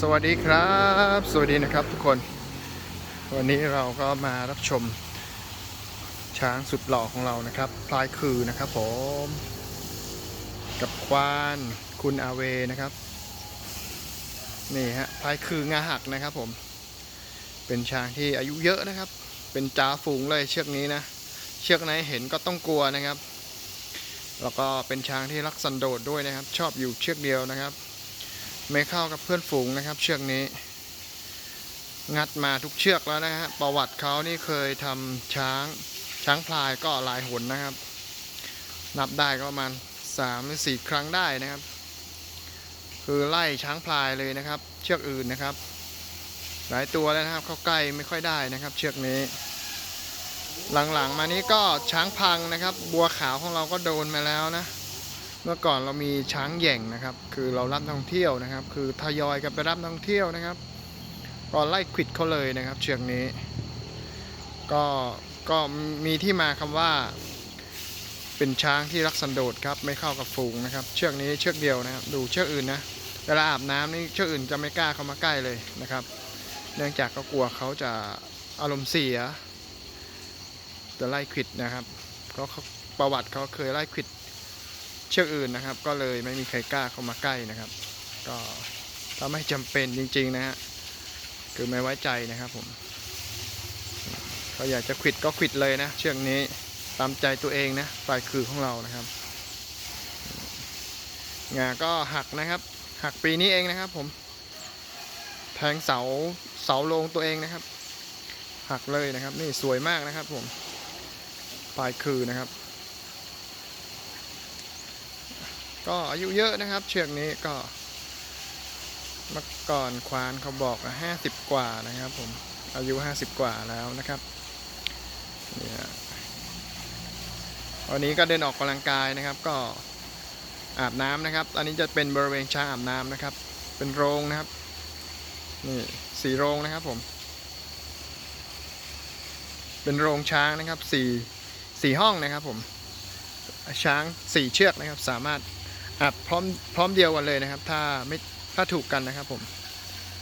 สวัสดีครับ สวัสดีนะครับทุกคน วันนี้เราก็มารับชม ช้างสุดหล่อของเรานะครับพลายคือนะครับผม กับควานคุณอาเวนะครับ นี่ฮะพลายคืองาหักนะครับผม เป็นช้างที่อายุเยอะนะครับ เป็นจ่าฝูงเลยเชือกนี้นะ เชือกไหนเห็นก็ต้องกลัวนะครับ แล้วก็เป็นช้างที่รักสันโดษด้วยนะครับ ชอบอยู่เชือกเดียวนะครับ ไม่เข้ากับเพื่อนฝูงนะครับ เชือกนี้ งัดมาทุกเชือกแล้วนะฮะประวัติเขานี่เคยทำช้าง ช้างพลายก็หลายหนนะครับ นับได้ก็ประมาณสามหรือสี่ครั้งได้นะครับ คือไล่ช้างพลายเลยนะครับ เชือกอื่นนะครับ หลายตัวแล้วนะครับ เข้าใกล้ไม่ค่อยได้นะครับ เชือกนี้ หลังๆมานี้ก็ช้างพังนะครับ บัวขาวของเราก็โดนมาแล้วนะ เมื่อก่อนเรามีช้างแย่งนะครับ คือเรารับท่องเที่ยวนะครับ คือทยอยกันไปรับท่องเที่ยวนะครับ ก็ไล่ควิดเขาเลยนะครับ เชือกนี้ ก็ก็มีที่มาคำว่า เป็นช้างที่รักสันโดษครับไม่เข้ากับฝูงนะครับ เชือกนี้เชือกเดียวนะครับ ดูเชือกอื่นนะเวลาอาบน้ำนี่เชือกอื่นจะไม่กล้าเข้ามาใกล้เลยนะครับ เนื่องจากก็กลัวเขาจะอารมณ์เสียจะไล่ควิดนะครับเพราะเขาประวัติเขาเคยไล่ควิด ชือกอื่นนะครับ ก็เลยไม่มีใครกล้าเข้ามาใกล้นะครับ ก็ถ้าไม่จำเป็นจริง ๆ นะฮะคือไม่ไว้ใจนะครับผมเขาอยากจะขิดก็ขิดเลยนะ เชือกนี้ตามใจตัวเองนะปลายคือของเรานะครับงาก็หักนะครับ หักปีนี้เองนะครับ ผม แทงเสาเสาลงตัวเองนะครับ หักเลยนะครับ นี่สวยมากนะครับ ผมปลายคือนะครับ ก็อายุเยอะนะครับ เชือกนี้ก็เมื่อก่อนควานเขาบอกห้าสิบกว่านะครับ ผมอายุห้าสิบกว่าแล้วนะครับเนี่ยวันนี้ก็เดินออกกำลังกายนะครับ ก็อาบน้ำนะครับ อันนี้จะเป็นบริเวณช้างอาบน้ำนะครับ เป็นโรงนะครับ นี่สีโรงนะครับผม เป็นโรงช้างนะครับสี่สี่ห้องนะครับผมช้างสี่เชือกนะครับ สามารถ อะพร้อมพร้อมเดียวกันเลยนะครับ ถ้าไม่ถ้าถูกกันนะครับผม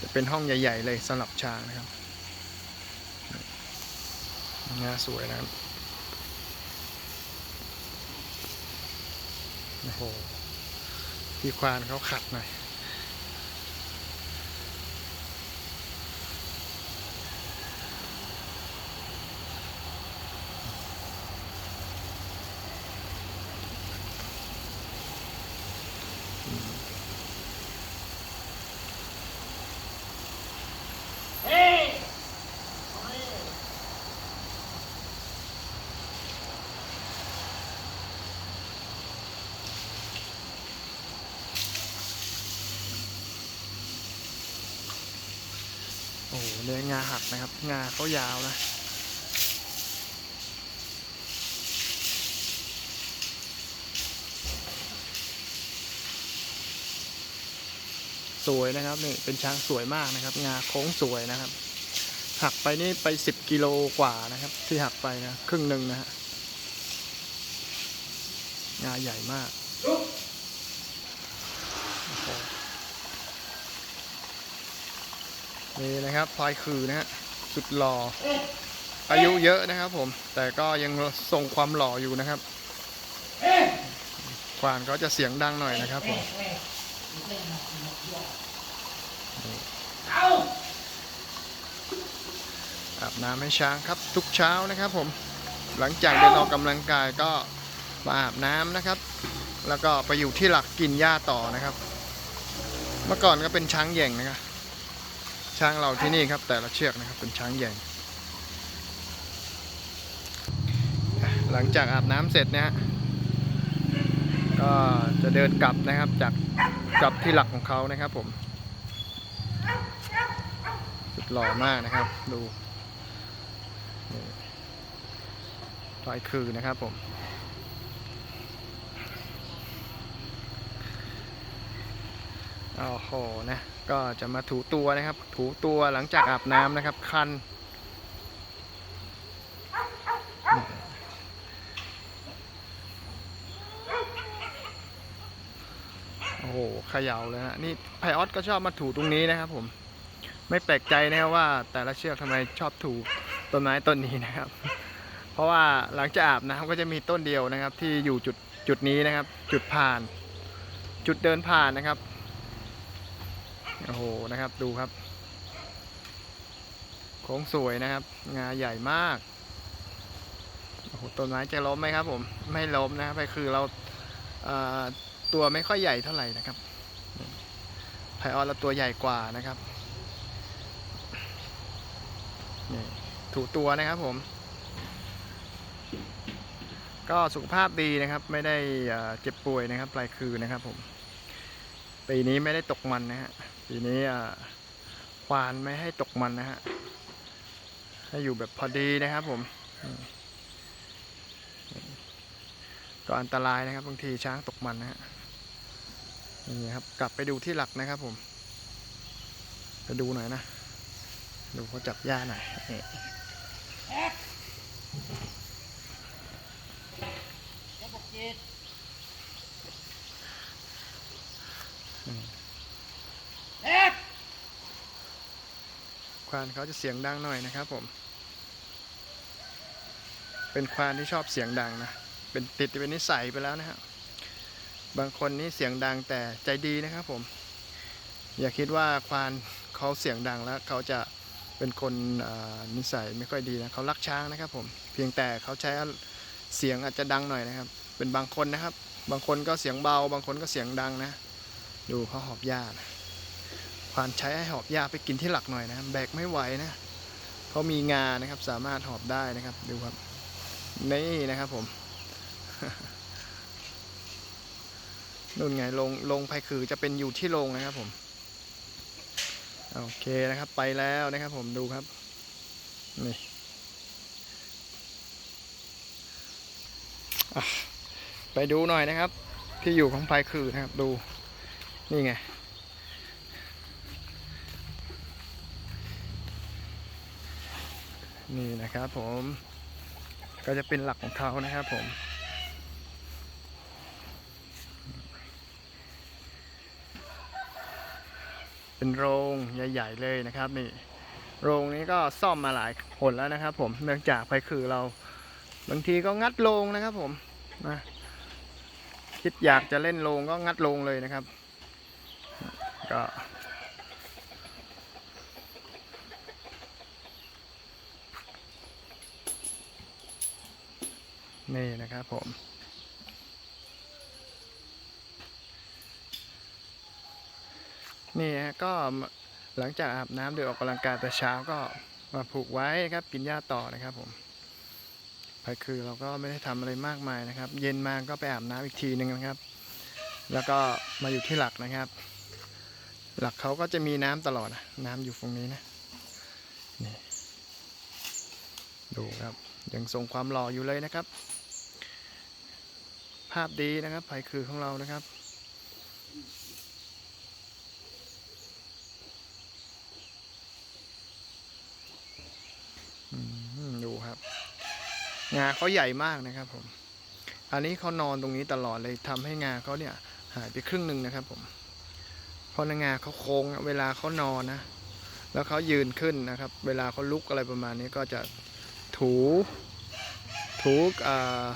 จะเป็นห้องใหญ่ ๆ เลยสำหรับช้างนะครับงาสวยนะครับโอ้โหพี่ควานเขาขัดหน่อย เลยงาหักนะครับ งาเขายาวนะ สวยนะครับนี่เป็นช้างสวยมากนะครับ งาโค้งสวยนะครับ หักไปนี่ไปสิบกิโลกว่านะครับ ที่หักไปนะ ครึ่งหนึ่งนะฮะงาใหญ่มากโอ้โห นี่นะครับพลายคือนะฮะสุดหล่ออายุเยอะนะครับผม แต่ก็ยังทรงความหล่ออยู่นะครับควานเขาจะเสียงดังหน่อยนะครับผมอาบน้ำให้ช้างครับทุกเช้านะครับผมหลังจากเดินออกกำลังกายก็มาอาบน้ำนะครับ แล้วก็ไปอยู่ที่หลักกินหญ้าต่อนะครับ เมื่อก่อนก็เป็นช้างแหย่งนะครับ ช้างเราที่นี่ครับ แต่ละเชือกนะครับเป็นช้างแหย่หลังจากอาบน้ำเสร็จนะฮะก็จะเดินกลับนะครับจากกลับที่หลักของเขานะครับผมสุดหล่อมากนะครับ ดูลายคือนะครับผมโอ้โหนะ ก็จะมาถูตัวนะครับ ถูตัวหลังจากอาบน้ำนะครับ คัน โอ้โหเขย่าเลยฮะ นี่ไพออสก็ชอบมาถูตรงนี้นะครับผม ไม่แปลกใจนะครับว่าแต่ละเชือกทำไมชอบถูต้นไม้ต้นนี้นะครับ เพราะว่าหลังจากอาบน้ำก็จะมีต้นเดียวนะครับ ที่อยู่จุดจุดนี้นะครับ จุดผ่าน จุดเดินผ่านนะครับ โอ้โหนะครับดูครับ โค้งสวยนะครับ งาใหญ่มากโอ้โหต้นไม้จะล้มไหมครับ ผมไม่ล้มนะครับคือเราเตัวไม่ค่อยใหญ่เท่าไหร่นะครับไพออสเราตัวใหญ่กว่านะครับนี่ถูตัวนะครับผม ก็สุขภาพดีนะครับ ไม่ได้เจ็บป่วยนะครับปลายคืนนะครับผม ปีนี้ไม่ได้ตกมันนะฮะ ปีนี้อ่อควานไม่ให้ตกมันนะฮะ ให้อยู่แบบพอดีนะครับผมอืมก็อันตรายนะครับบางทีช้างตกมันนะฮะ นี่ครับ กลับไปดูที่หลักนะครับผมไปดูหน่อยนะ ดูเขาจับหญ้าหน่อยนี่ จะบอกจีดเอ๊ะ ควานเขาจะเสียงดังหน่อยนะครับผม เป็นควานที่ชอบเสียงดังนะ เป็นติดเป็นนิสัยไปแล้วนะฮะบางคนนี่เสียงดังแต่ใจดีนะครับผม อย่าคิดว่าควานเขาเสียงดังแล้วเขาจะเป็นคนนิสัยไม่ค่อยดีนะเขารักช้างนะครับผม เพียงแต่เขาใช้เสียงอาจจะดังหน่อยนะครับ เป็นบางคนนะครับ บางคนก็เสียงเบา บางคนก็เสียงดังนะ ดูเขาหอบหญ้านะ ควานใช้ให้หอบหญ้าไปกินที่หลักหน่อยนะแบกไม่ไหวนะเขามีงานะครับสามารถหอบได้นะครับดูครับนี่นะครับผมนู่นไงลงลงไพคือจะเป็นอยู่ที่ลงนะครับผมโอเคนะครับไปแล้วนะครับผมดูครับนี่ไปดูหน่อยนะครับ ที่อยู่ของไพคือนะครับดูนี่ไง นี่นะครับผมก็จะเป็นหลักของเขานะครับผม เป็นโรงใหญ่ ๆ เลยนะครับนี่โรงนี้ก็ซ่อมมาหลายหนแล้วนะครับ ผมเนื่องจากไปคือเราบางทีก็งัดโรงนะครับ ผมนะคิดอยากจะเล่นโรงก็งัดโรงเลยนะครับ ก็ นี่นะครับผม นี่ฮะก็หลังจากอาบน้ำเดินออกกำลังกายแต่เช้าก็มาผูกไว้นะครับกินหญ้าต่อนะครับผมไปคือเราก็ไม่ได้ทำอะไรมากมายนะครับ เย็นมาก็ไปอาบน้ำอีกทีหนึ่งนะครับ แล้วก็มาอยู่ที่หลักนะครับ หลักเขาก็จะมีน้ำตลอดน้ำอยู่ตรงนี้นะนี่ดูครับยังทรงความหล่ออยู่เลยนะครับาพดีนะครับไผ่คือของเรานะครับ ดูครับ งาเขาใหญ่มากนะครับผม อันนี้เขานอนตรงนี้ตลอดเลยทำให้งาเขาเนี่ย หายไปครึ่งหนึ่งนะครับผมเพราะงาเขาโค้งเวลาเขานอนนะ แล้วเขายืนขึ้นนะครับ เวลาเขาลุกอะไรประมาณนี้ก็จะถู ถูอ่า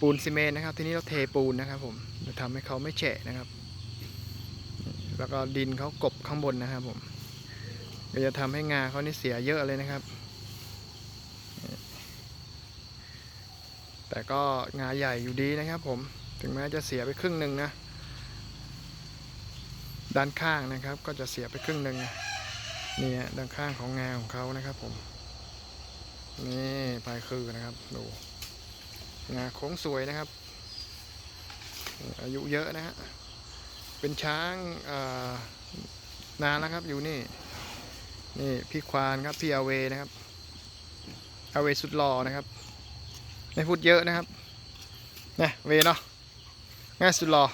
ปูนซีเมนต์นะครับ ทีนี่เราเทปูนนะครับ ผมจะทำให้เขาไม่แฉะนะครับ แล้วก็ดินเขากบข้างบนนะครับ ผมก็จะทำให้งาเขานี่เสียเยอะเลยนะครับ แต่ก็งาใหญ่อยู่ดีนะครับ ผมถึงแม้จะเสียไปครึ่งหนึ่งนะด้านข้างนะครับ ก็จะเสียไปครึ่งหนึ่งนี่ฮะด้านข้างของงาของเขานะครับ ผมนี่ปลายคือนะครับดู งาโค้งสวยนะครับ อายุเยอะนะฮะเป็นช้างนานแล้วครับอยู่นี่ นี่พี่ควานครับพี่อาเวนะครับอาเวสุดหล่อนะครับไม่พูดเยอะนะครับนะเวเนาะง่ายสุดหล่อ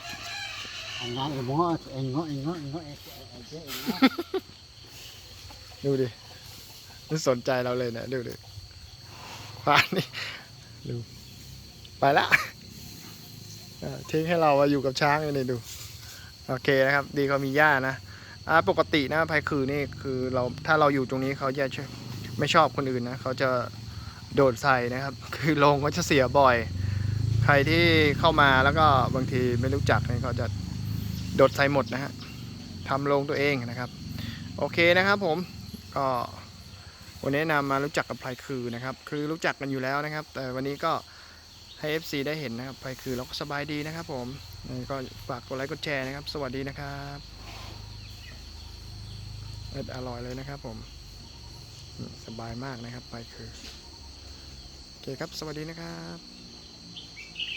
อันนั้นเอ็งง้อเอ็งง้อดูดิไม่สนใจเราเลยเนะดูดิควานนี่ดู ไปละทิ้งให้เราอะอยู่กับช้างเลยนี่ดูโอเคนะครับ ดีเขามีหญ้านะปกตินะภัยคือนี่คือเราถ้าเราอยู่ตรงนี้เขาจะไม่ชอบคนอื่นนะเขาจะโดดใส่นะครับ คือลงก็จะเสียบ่อย ใครที่เข้ามาแล้วก็บางทีไม่รู้จักเนี่ยเขาจะโดดใส่หมดนะฮะทำลงตัวเองนะครับ โอเคนะครับผมก็วันนี้นำมารู้จักกับไพรคือนะครับ คือรู้จักกันอยู่แล้วนะครับ แต่วันนี้ก็ ให้ FC ได้เห็นนะครับ ไปคือเราก็สบายดีนะครับผมก็ฝากกดไลค์กดแชร์นะครับ สวัสดีนะครับเอ็ดอร่อยเลยนะครับผม สบายมากนะครับ ไปคือ โอเคครับ สวัสดีนะครับ